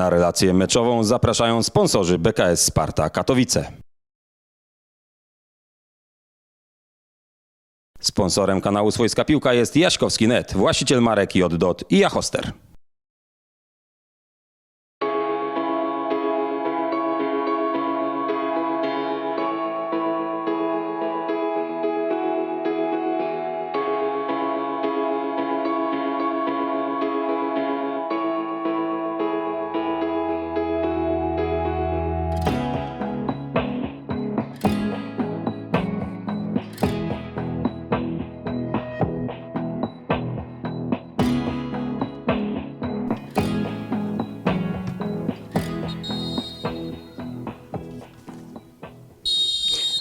Na relację meczową zapraszają sponsorzy BKS Sparta Katowice. Sponsorem kanału Swojska Piłka jest Jaśkowski Net, właściciel marek JDOT i Jachoster.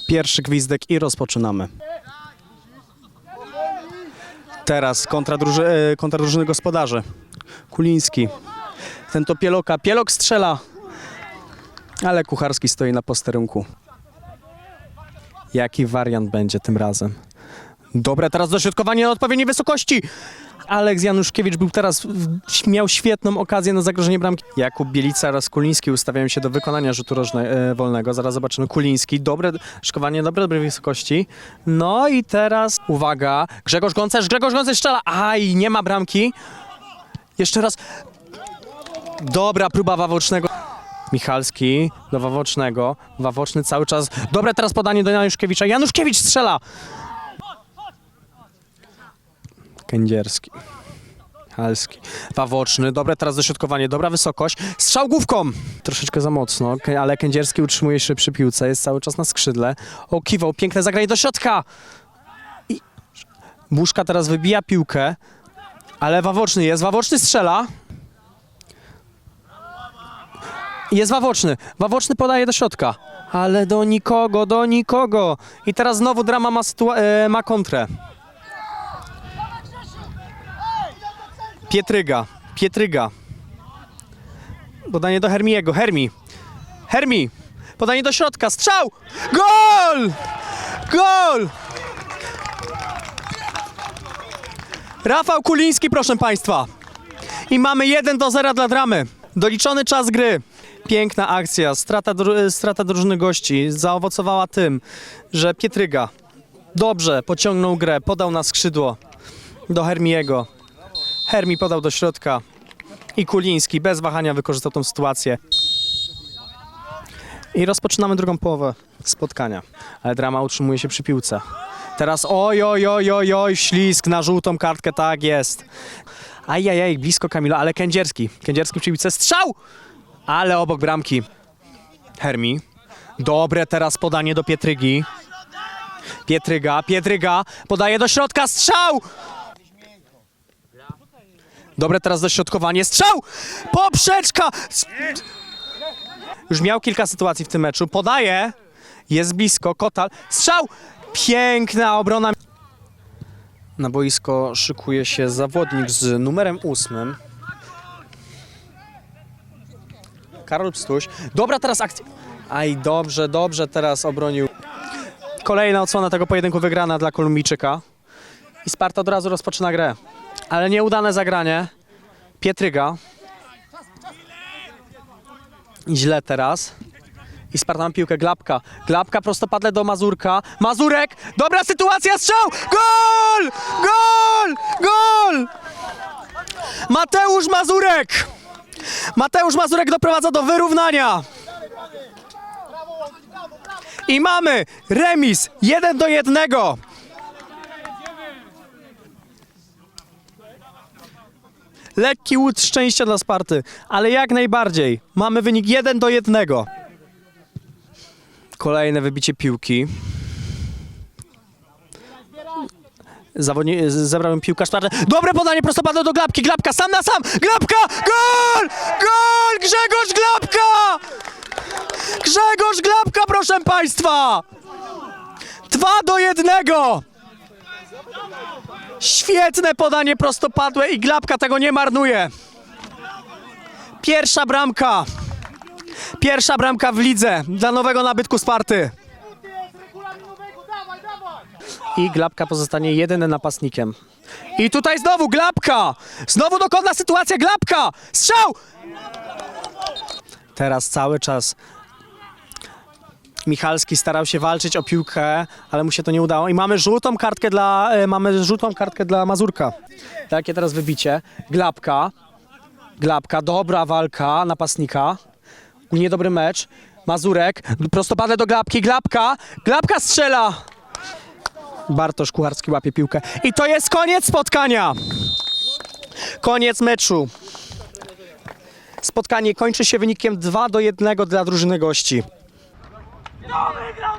Pierwszy gwizdek i rozpoczynamy. Teraz kontra, druży, e, kontra drużyny gospodarzy. Kuliński. Ten to Pieloka. Pielok strzela. Ale Kucharski stoi na posterunku. Jaki wariant będzie tym razem? Dobre teraz dośrodkowanie na odpowiedniej wysokości. Aleks Januszkiewicz był teraz, miał świetną okazję na zagrożenie bramki. Jakub Bielica oraz Kuliński ustawiają się do wykonania rzutu rożne, e, wolnego. Zaraz zobaczymy Kuliński. Dobre szkowanie, dobre, dobrej wysokości. No i teraz, uwaga, Grzegorz Gącerz, Grzegorz Gącerz strzela. Aj, nie ma bramki. Jeszcze raz. Dobra próba Wawocznego. Michalski do Wawocznego. Wawoczny cały czas. Dobre teraz podanie do Januszkiewicza. Januszkiewicz strzela. Kędzierski. Halski. Wawoczny. Dobre teraz dośrodkowanie. Dobra wysokość. Strzał główką. Troszeczkę za mocno, ale Kędzierski utrzymuje się przy piłce. Jest cały czas na skrzydle. O, kiwał. Piękne zagranie do środka. I... Buszka teraz wybija piłkę. Ale Wawoczny jest. Wawoczny strzela. Jest Wawoczny. Wawoczny podaje do środka. Ale do nikogo, do nikogo. I teraz znowu drama ma, e, ma kontrę. Pietryga. Pietryga. Podanie do Hermiego. Hermi. Hermi. Podanie do środka. Strzał! Gol! Gol! Rafał Kuliński, proszę Państwa. I mamy 1 do 0 dla dramy. Doliczony czas gry. Piękna akcja. Strata, dru- strata drużyny gości zaowocowała tym, że Pietryga dobrze pociągnął grę, podał na skrzydło do Hermiego. Hermi podał do środka i Kuliński bez wahania wykorzystał tą sytuację. I rozpoczynamy drugą połowę spotkania. Ale drama utrzymuje się przy piłce. Teraz oj, oj, oj, oj, oj, ślisk na żółtą kartkę, tak jest. Ajajaj, blisko Kamila, ale Kędzierski. Kędzierski przy piłce, strzał! Ale obok bramki. Hermi. Dobre teraz podanie do Pietrygi. Pietryga, Pietryga, podaje do środka, strzał! Dobre teraz dośrodkowanie. Strzał! Poprzeczka! Już miał kilka sytuacji w tym meczu. Podaje. Jest blisko. Kotal. Strzał! Piękna obrona. Na boisko szykuje się zawodnik z numerem ósmym. Karol Pstuś. Dobra teraz akcja. Aj, dobrze, dobrze teraz obronił. Kolejna odsłona tego pojedynku wygrana dla Kolumbijczyka. I Sparta od razu rozpoczyna grę. Ale nieudane zagranie. Pietryga. Źle teraz. I Sparta ma piłkę. Glapka. Glapka prostopadle do Mazurka. Mazurek! Dobra sytuacja, strzał! Gol! Gol! Gol! Mateusz Mazurek! Mateusz Mazurek doprowadza do wyrównania. I mamy remis 1 do 1. Lekki łód szczęścia dla Sparty, ale jak najbardziej. Mamy wynik 1 do 1. Kolejne wybicie piłki. Zawodnik, zebrałem piłkarz Sparty. Dobre podanie prostopadłe do Glapki. Glapka sam na sam. Glapka! Gol! Gol! Grzegorz Glapka! Grzegorz Glapka, proszę Państwa! 2 do 1. Świetne podanie prostopadłe i Glapka tego nie marnuje. Pierwsza bramka. Pierwsza bramka w lidze dla nowego nabytku Sparty. I Glapka pozostanie jedynym napastnikiem. I tutaj znowu Glapka! Znowu dokładna sytuacja Glapka! Strzał! Teraz cały czas Michalski starał się walczyć o piłkę, ale mu się to nie udało. I mamy żółtą kartkę dla, e, mamy żółtą kartkę dla Mazurka. Takie teraz wybicie. Glapka. Glapka, dobra walka napastnika. Niedobry mecz. Mazurek, prostopadle do Glapki, Glapka, Glapka strzela! Bartosz Kucharski łapie piłkę. I to jest koniec spotkania! Koniec meczu. Spotkanie kończy się wynikiem 2 do 1 dla drużyny gości. Kto wygrał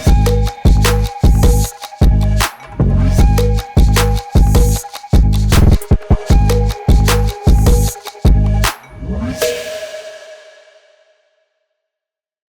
Thank you.